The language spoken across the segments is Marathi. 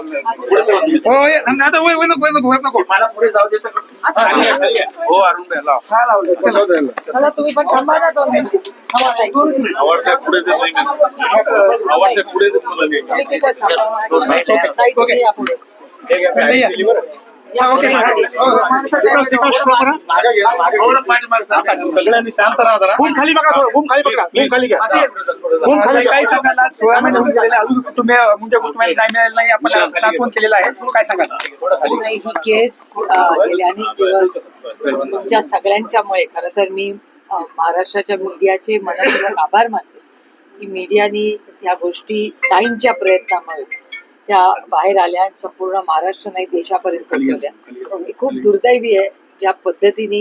हो ये, आता वय वय नको नको नको. मला पुढे जाऊ का? हो अरुण लाव. हा लावलं चला. तुम्ही पण थांबा ना दोन मिनिट. आवडच्या पुढे मी. आवडच्या पुढे जात मला. हा, हा. हो, हो. विकास- विकास stop करा. मागे घ्या, मागे घ्या. थोडं पाठीमागे सरका. सगळ्यांनी शांत राहा जरा. बूम खाली बघा थोडं बूम खाली बघा बूम खाली घ्या बूम खाली काय सांगायला सोळा महिने होऊन गेलेले अजून तुम्ही म्हणजे कुटुंबाला काय मिळालं नाही आपण साठवण केलेलं आहे तुम्ही काय सांगाल नाही ही केस गेले अनेक दिवस तुमच्या सगळ्यांच्यामुळे खरं तर मी महाराष्ट्राच्या मीडियाचे मनपूर्वक आभार मानते की मीडियानी या गोष्टी ताईंच्या प्रयत्नामुळे त्या बाहेर आल्या आणि संपूर्ण महाराष्ट्र नाही देशापर्यंत पोहोचवल्या खूप दुर्दैवी आहे ज्या पद्धतीने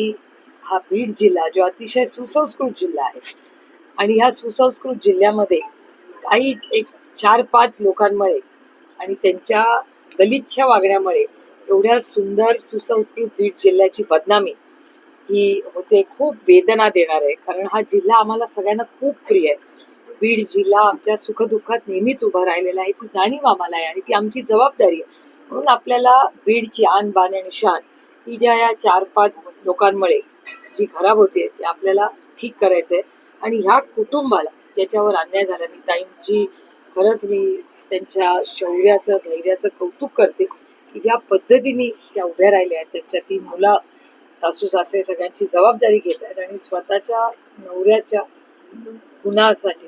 हा बीड जिल्हा जो अतिशय सुसंस्कृत जिल्हा आहे आणि ह्या सुसंस्कृत जिल्ह्यामध्ये काही एक चार पाच लोकांमुळे आणि त्यांच्या गलिच्छ वागण्यामुळे एवढ्या सुंदर सुसंस्कृत बीड जिल्ह्याची बदनामी ही होते खूप वेदना देणार आहे. कारण हा जिल्हा आम्हाला सगळ्यांना खूप प्रिय आहे. बीड जिल्हा आमच्या सुखदुःखात नेहमीच उभा राहिलेला आहे याची जाणीव आम्हाला आहे आणि ती आमची जबाबदारी आहे. म्हणून आपल्याला बीडची आन बान आणि शान ही ज्या या चार पाच लोकांमुळे जी खराब होते ते आपल्याला ठीक करायचं आहे. आणि ह्या कुटुंबाला ज्याच्यावर अन्याय झाला मी ताईंची खरंच मी त्यांच्या शौर्याचं धैर्याचं कौतुक करते की ज्या पद्धतीने त्या उभ्या राहिल्या आहेत त्यांच्या ती मुलं सासू सासरे सगळ्यांची जबाबदारी घेत आहेत आणि स्वतःच्या नवऱ्याच्या गुणासाठी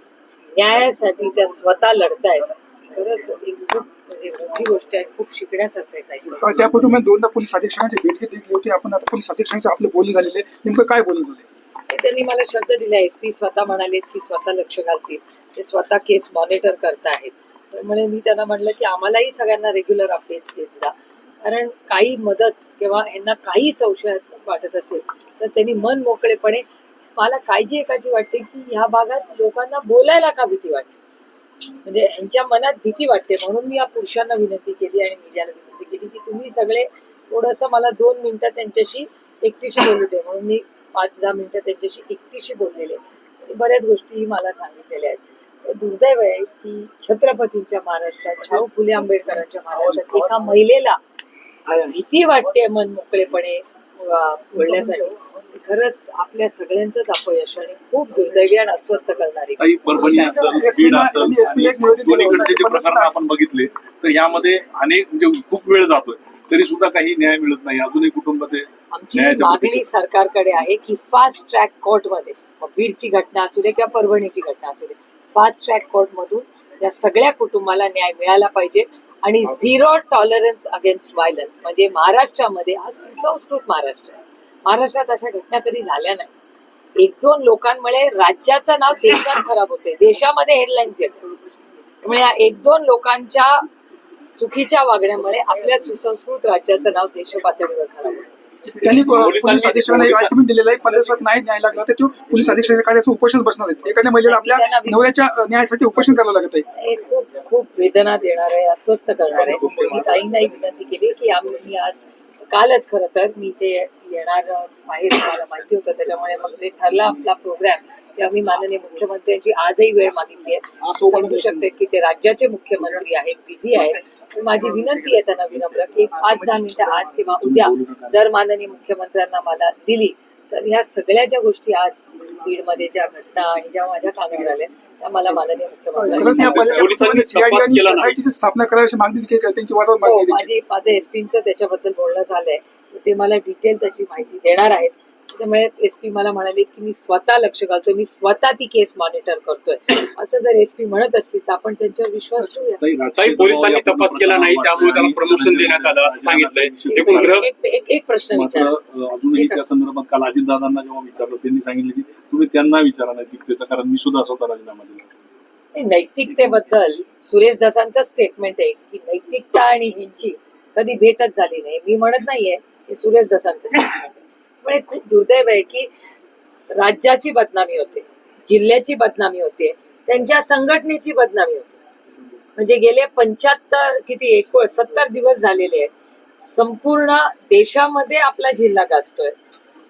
न्यायासाठी त्या स्वतः लढतायत. खरंच एक खूप म्हणजे मोठी गोष्ट आहे खूप शिकण्यासारखं आहे ताई. त्या कुटुंबात दोनदा पोलीस अधीक्षकांची भेट घेतली होती. आपण आता पोलीस अधीक्षकांचे आपले बोलणे झालेले आहे. नेमकं काय बोलणं झाले ते त्यांनी मला शब्द दिला एस पी स्वतः म्हणाले की स्वतः लक्ष घालतील. ते स्वतः केस मॉनिटर करताहेत त्यामुळे मी त्यांना म्हणलं की आम्हालाही सगळ्यांना रेग्युलर अपडेट्स देत जा. कारण काही मदत किंवा यांना काही संशय वाटत असेल तर त्यांनी मन मोकळेपणे मला काळजी एकाची वाटते की ह्या भागात लोकांना बोलायला का भीती वाटते? म्हणजे यांच्या मनात भीती वाटते. म्हणून मी या पुरुषांना विनंती केली आणि मीडियाला विनंती केली की तुम्ही सगळे थोडंसं मला दोन मिनिटं त्यांच्याशी एकटीशी बोलू दे. म्हणून मी पाच दहा मिनिटं त्यांच्याशी एकटीशी बोललेले. बऱ्याच गोष्टी मला सांगितलेल्या आहेत. दुर्दैव आहे की छत्रपतींच्या महाराष्ट्रात शाहू फुले आंबेडकरांच्या महाराष्ट्रात एका महिलेला भीती वाटते मन मोकळेपणे. बोलण्यासाठी. खरंच आपल्या सगळ्यांचंच अपयश आणि खूप दुर्दैवी आणि अस्वस्थ करणारी काही परभणी असेल बीड असेल आणि दोन्हीकडचे जे प्रकरण आपण बघितले तर यामध्ये अनेक म्हणजे खूप वेळ जातोय. तरी सुद्धा काही न्याय मिळत नाही. अजूनही कुटुंब ते आमची मागणी. सरकारकडे आहे की फास्ट ट्रॅक कोर्टमध्ये मग बीडची घटना असू दे किंवा परभणीची घटना असू दे फास्ट ट्रॅक कोर्टमधून या सगळ्या कुटुंबाला न्याय मिळाला पाहिजे. आणि झिरो टॉलरन्स अगेन्स्ट व्हायलन्स म्हणजे महाराष्ट्रामध्ये हा सुसंस्कृत महाराष्ट्र महाराष्ट्रात अशा घटना कधी झाल्या नाही. एक दोन लोकांमुळे राज्याचं नाव देशात खराब होते देशामध्ये हेडलाईन्स येतात. त्यामुळे या एक दोन लोकांच्या चुकीच्या वागण्यामुळे आपल्या सुसंस्कृत राज्याचं नाव देशपातळीवर खराब होतं त्यांनी पोलीस अधीक्षकांना एक आर्ग्युमेंट दिलेलं आहे. पंधरा दिवसात नाही न्याय लागला तर तो पोलीस अधीक्षकाच्या कार्याचं उपोषण बसणार आहे. एखाद्या महिलेला आपल्या नवऱ्याच्या न्यायासाठी उपोषण करावं लागत आहे. खूप खूप वेदना देणार आहे अस्वस्थ करणार आहे. मी ताईंनाही विनंती केली की आम्ही आज कालच खरं तर मी इथे येणार बाहेर मला माहिती होतं. त्याच्यामुळे मग ते ठरला आपला प्रोग्राम की आम्ही माननीय मुख्यमंत्र्यांची आजही वेळ मागितली आहे. समजू शकते की ते राज्याचे मुख्यमंत्री आहेत बिझी आहेत. माझी विनंती आहे त्यांना विनम्र की एक पाच दहा मिनिटं आज किंवा उद्या जर माननीय मुख्यमंत्र्यांना मला दिली तर ह्या सगळ्या ज्या गोष्टी आज बीडमध्ये ज्या घटना आणि ज्या माझ्या कानावर आल्या त्या मला माननीय मुख्यमंत्र्यांनी स्थापना करायची मागणी हो. माझी माझं एसपीचं त्याच्याबद्दल बोलणं झालंय. ते मला डिटेल त्याची माहिती देणार आहेत. त्याच्यामुळे एसपी मला म्हणाले की मी स्वतः लक्ष घालतोय. मी स्वतः ती केस मॉनिटर करतोय. असं जर एसपी म्हणत असतील तर आपण त्यांच्यावर विश्वास ठेवूया. काही पोलिसांनी तपास केला नाही त्यामुळे त्याला प्रमोशन देण्यात आलं असं सांगितलंय. एक- प्रश्न विचार. अजूनही त्या संदर्भात काल अजितदादांना जेव्हा विचारलं त्यांनी सांगितलं की तुम्ही त्यांना विचारा नैतिकतेचा कारण मी सुद्धा स्वतः राजीनामा दिला. नैतिकतेबद्दल सुरेश दसांचं स्टेटमेंट आहे की नैतिकता आणि ह्यांची कधी भेटच झाली नाही. मी म्हणत नाहीये हे सुरेश दसांचं स्टेटमेंट आहे. त्यामुळे खूप दुर्दैव आहे की राज्याची बदनामी होते जिल्ह्याची बदनामी होते त्यांच्या संघटनेची बदनामी होते. म्हणजे गेले पंच्याहत्तर किती एक सत्तर दिवस झालेले आहेत. संपूर्ण देशामध्ये आपला जिल्हा गाजतोय.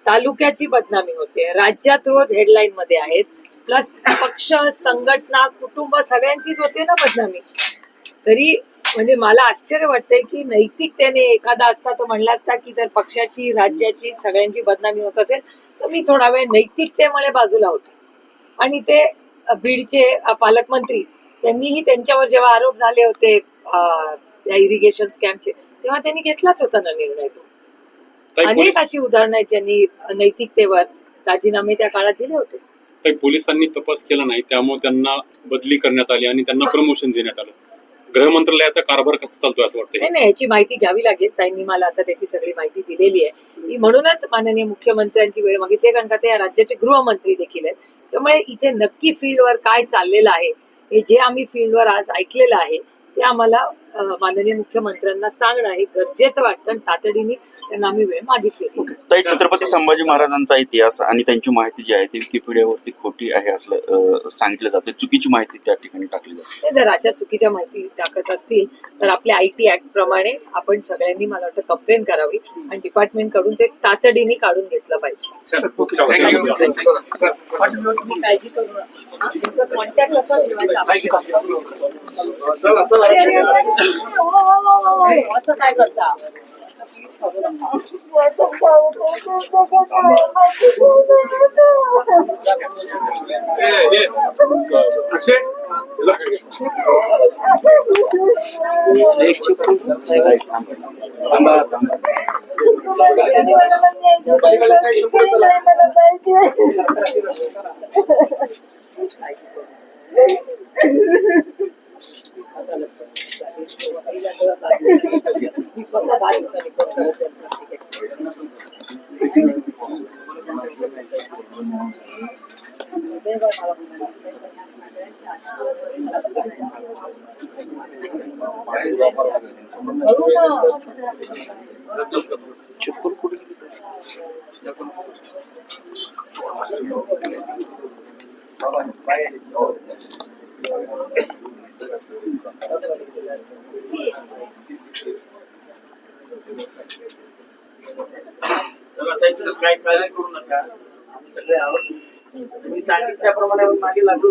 तालुक्याची बदनामी होते. राज्यात रोज हेडलाईन मध्ये आहेत. प्लस पक्ष संघटना कुटुंब सगळ्यांचीच होते ना बदनामी. तरी म्हणजे मला आश्चर्य वाटतंय की नैतिकतेने एखादा असता तो म्हणला असता की जर पक्षाची राज्याची सगळ्यांची बदनामी होत असेल तर मी थोडा वेळ नैतिकतेमुळे बाजूला होतो. आणि ते बीडचे पालकमंत्री त्यांनीही त्यांच्यावर जेव्हा आरोप झाले होते अ, या इरिगेशन स्कॅमचे तेव्हा त्यांनी घेतलाच होता ना निर्णय तो. अनेक अशी उदाहरणं आहेत ज्यांनी नैतिकतेवर राजीनामे त्या काळात दिले होते. ताई, पोलिसांनी तपास केला नाही त्यामुळे त्यांना बदली करण्यात आली आणि त्यांना प्रमोशन देण्यात आलं. गृहमंत्रालयाचा कारभार कसा चालतोय असं वाटतं नाही नाही याची माहिती घ्यावी लागेल. त्यांनी मला आता त्याची सगळी माहिती दिलेली आहे. मी म्हणूनच माननीय मुख्यमंत्र्यांची वेळ मागितली आहे, कारण का ते या राज्याचे गृहमंत्री देखील आहेत. त्यामुळे इथे नक्की फील्डवर काय चाललेलं आहे हे जे आम्ही फील्डवर आज ऐकलेलं आहे ते आम्हाला माननीय मुख्यमंत्र्यांना सांगणं हे गरजेचं वाटतं आणि तातडीने त्यांना आम्ही वेळ मागितलेली आहे. ताई छत्रपती संभाजी महाराजांचा इतिहास आणि त्यांची माहिती जी आहे ती विकिपीडियावरती खोटी आहे असं सांगितलं जाते. चुकीची माहिती त्या ठिकाणी टाकली जाते. जर अशा चुकीच्या माहिती टाकत असतील तर आपल्या आय टी ऍक्ट प्रमाणे आपण सगळ्यांनी मला वाटतं कंप्लेन करावी आणि डिपार्टमेंटकडून ते तातडीने काढून घेतलं पाहिजे. काळजी करू नका. कॉन्टॅक्ट कसा ठेवायचा. असं काय करता अक्षय थांबा थांबा मी स्वतः दहा दिवसांनी फोन करते. करू ना. चला ताई, चल, काय करू नका आम्ही सगळे आहोत तुम्ही सांगितल्याप्रमाणे आम्ही मागे लागलो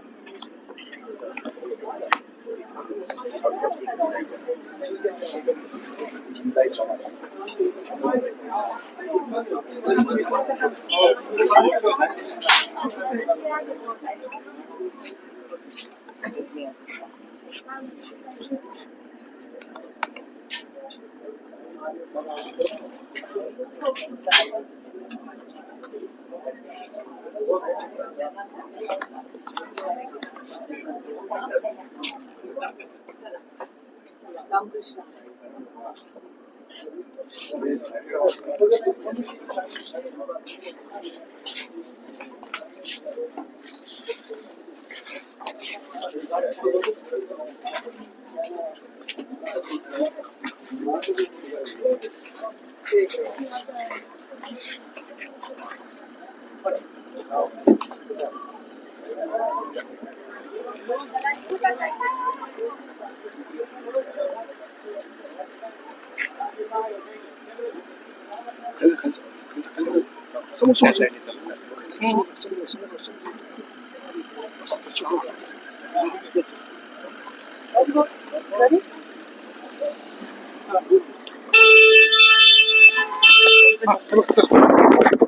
काही काळजी दहा करू नका, दिवसांनी त्याला तिला सोडणार फोन नाही करायचा. तुम्हाला न्याय मिळेल. तुम्हाला पण माहिती आहे मागे कोण आहे मला पण माहिती आहे मागे यायचे कोण आहे आपण त्याला सोडणार नाही रामकृष्ण हा, चला, चला.